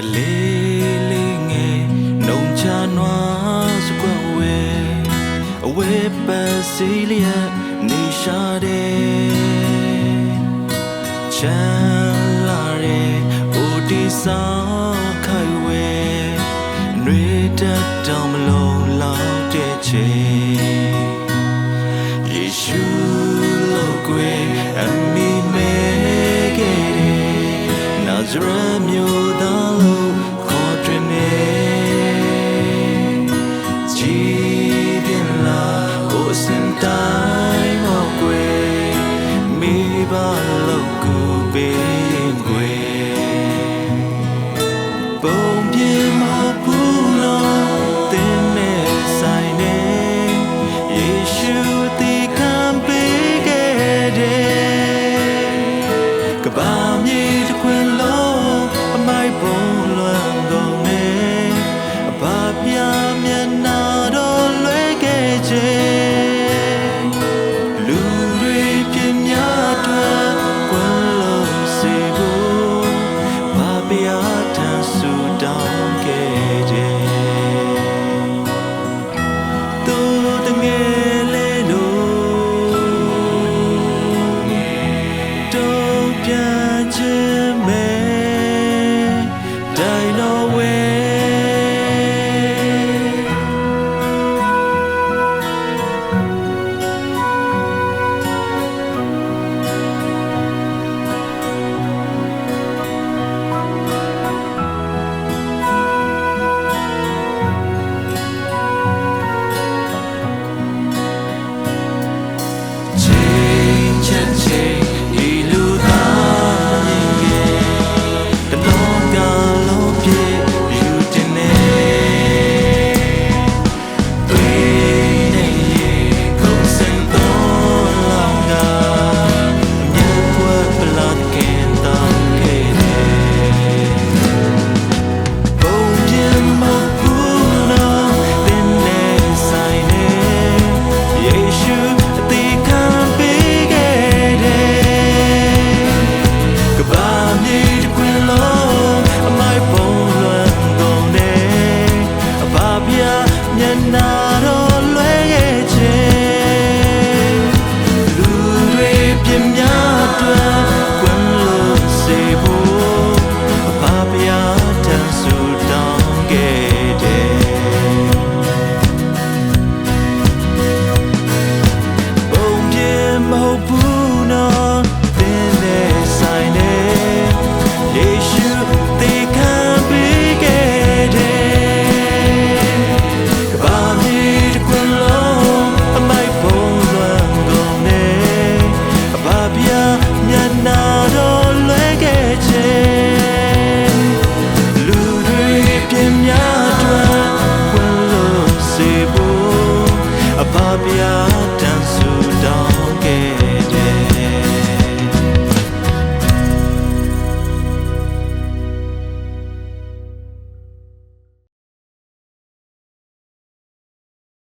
ကလေးလေးငယ်နှုံချနွားစကွယ်ဝဲအဝဲပါစီလျက်နေရှာတယ်ချမ်းလာတယ်အိုတီစာခိုင်ဝဲနှွေးတက်တောင်မလုံးလောက်တဲ့ချေ time away mi ba lo ku bên quê ဘုရားထံဆုတောင်းခဲ့ခြင်း biada